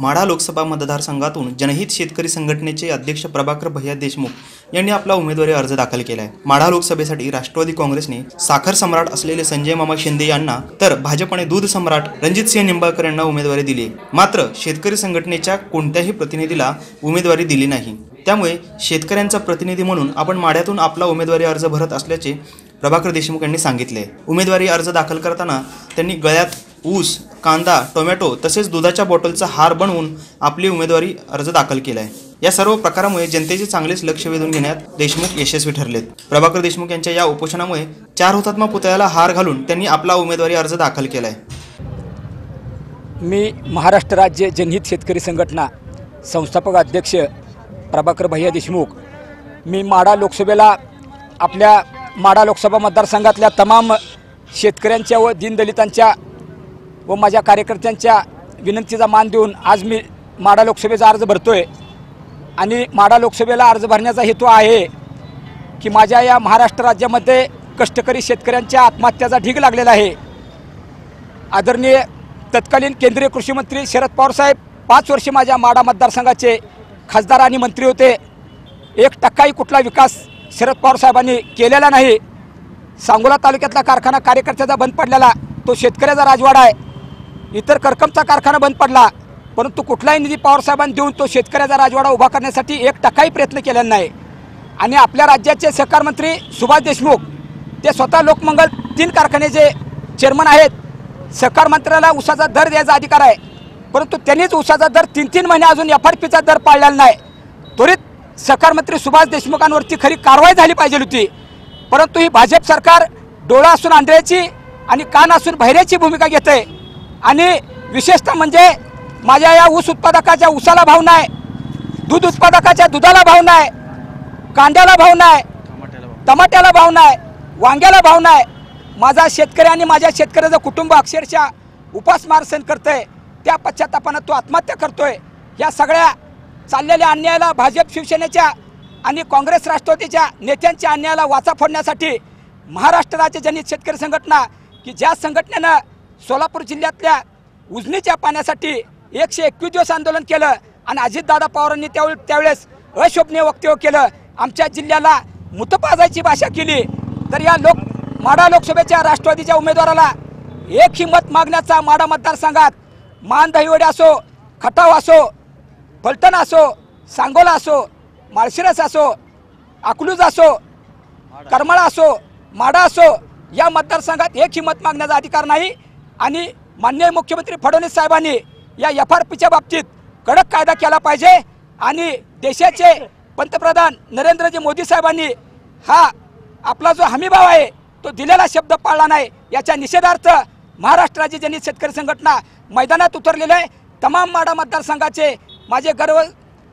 माढा लोकसभा मतदारसंघातून जनहित शेतकरी संघटनेचे अध्यक्ष प्रभाकर भैया देशमुख यांनी आपला उमेदवारी अर्ज दाखल केला आहे माढा लोकसभेसाठी राष्ट्रवादी काँग्रेसने साखर सम्राट असलेले संजय मामा शिंदे यांना तर भाजपने दूध सम्राट रणजित सिंह निंबाळकर यांना उमेदवारी दिली मात्र शेतकरी संघटनेच्या कोणत्याही प्रतिनिधीला उमेदवारी दिली नाही. त्यामुळे शेतकऱ्यांचा प्रतिनिधी म्हणून आपण माढ्यातून आपला उमेदवारी अर्ज भरत असल्याचे प्रभाकर देशमुख यांनी सांगितले. उमेदवारी अर्ज दाखल करताना त्यांनी गळ्यात ऊस कांदा टोमॅटो तसेच दुधाच्या बॉटलचा हार बनवून आपली उमेदवारी अर्ज दाखल केला आहे या सर्व प्रकारामुळे जनतेचे चांगलेच लक्ष वेधून घेण्यात देशमुख यशस्वी ठरलेत. प्रभाकर देशमुख यांच्या या उपोषणामुळे चार हुतात्मा पुतळ्याला हार घालून त्यांनी आपला उमेदवारी अर्ज दाखल केला आहे मी महाराष्ट्र राज्य जनहित शेतकरी संघटना संस्थापक अध्यक्ष प्रभाकर भैया देशमुख मी माडा लोकसभेला आपल्या माडा लोकसभा मतदारसंघातल्या तमाम शेतकऱ्यांच्या व दीनदलितांच्या व माझ्या कार्यकर्त्यांच्या विनंतीचा मान देऊन आज मी माडा लोकसभेचा अर्ज भरतोय. आणि माडा लोकसभेला अर्ज भरण्याचा हेतू आहे की माझ्या या महाराष्ट्र राज्यामध्ये कष्टकरी शेतकऱ्यांच्या आत्महत्याचा ढीग लागलेला आहे. आदरणीय तत्कालीन केंद्रीय कृषी मंत्री शरद पवार साहेब पाच वर्षे माझ्या माडा मतदारसंघाचे खासदार आणि मंत्री होते. एक टक्काही कुठला विकास शरद पवार साहेबांनी केलेला नाही. सांगोला तालुक्यातला कारखाना कार्यकर्त्याचा बंद पडलेला तो शेतकऱ्याचा राजवाडा आहे. इतर करकमचा कारखाना बंद पडला परंतु कुठलाही निधी पवारसाहेबांनी देऊन तो शेतकऱ्याचा राजवाडा उभा करण्यासाठी एक टक्काही प्रयत्न केलेला नाही. आणि आपल्या राज्याचे सहकार मंत्री सुभाष देशमुख ते स्वतः लोकमंगल तीन कारखान्याचे चेअरमन आहेत. सहकार मंत्र्याला उसाचा दर द्यायचा अधिकार आहे परंतु त्यांनीच उसाचा दर तीन तीन महिने अजून एफ आर पीचा दर पाळलेला नाही. त्वरित सहकार मंत्री सुभाष देशमुखांवरती खरी कारवाई झाली पाहिजे होती. परंतु ही भाजप सरकार डोळा असून आंधळ्याची आणि कान असून बहिऱ्याची भूमिका घेत आहे आणि विशेषतः म्हणजे माझ्या या ऊस उत्पादकाच्या ऊसाला भाव नाही दूध उत्पादकाच्या दुधाला भाव नाही कांद्याला भाव नाही टमाट्याला भाव. नाही वांग्याला भाव नाही. माझा शेतकरी आणि माझ्या शेतकऱ्याचं कुटुंब अक्षरशः उपासमार सहन करतंय त्या पश्चातापानं तो आत्महत्या करतोय. या सगळ्या चाललेल्या अन्यायाला भाजप शिवसेनेच्या आणि काँग्रेस राष्ट्रवादीच्या नेत्यांच्या अन्यायाला वाचा फोडण्यासाठी महाराष्ट्र राज्य जनहित शेतकरी संघटना की ज्या संघटनेनं सोलापूर जिल्ह्यातल्या उजनीच्या पाण्यासाठी एकशे एकवीस दिवस आंदोलन केलं आणि अजितदादा पवारांनी त्यावेळी त्यावेळेस अशोभनीय वक्तव्य केलं. आमच्या जिल्ह्याला मुतपाजायची भाषा केली. तर या लोक माडा लोकसभेच्या राष्ट्रवादीच्या उमेदवाराला एक ही मत मागण्याचा माडा मतदारसंघात मान दहिवडे असो खटाव असो फलटण असो सांगोला असो माळशिरस असो अकलूज असो करमाळा असो माडा असो या मतदारसंघात एक ही मत मागण्याचा अधिकार नाही. आणि माननीय मुख्यमंत्री फडणवीस साहेबांनी या एफ आर पीच्या बाबतीत कडक कायदा केला पाहिजे आणि देशाचे पंतप्रधान नरेंद्रजी मोदी साहेबांनी हा आपला जो हमीभाव आहे तो दिलेला शब्द पाळला नाही. याच्या निषेधार्थ महाराष्ट्र राज्य ज्यांनी शेतकरी संघटना मैदानात उतरलेलं आहे. तमाम माडा मतदारसंघाचे माझे गर्व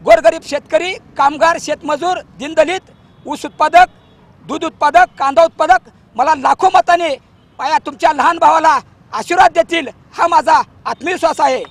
गोरगरीब शेतकरी कामगार शेतमजूर दिनदलित ऊस उत्पादक दूध उत्पादक कांदा उत्पादक मला लाखो मताने पाया तुमच्या लहान भावाला आशीर्वाद देतील हा माझा आत्मविश्वास आहे.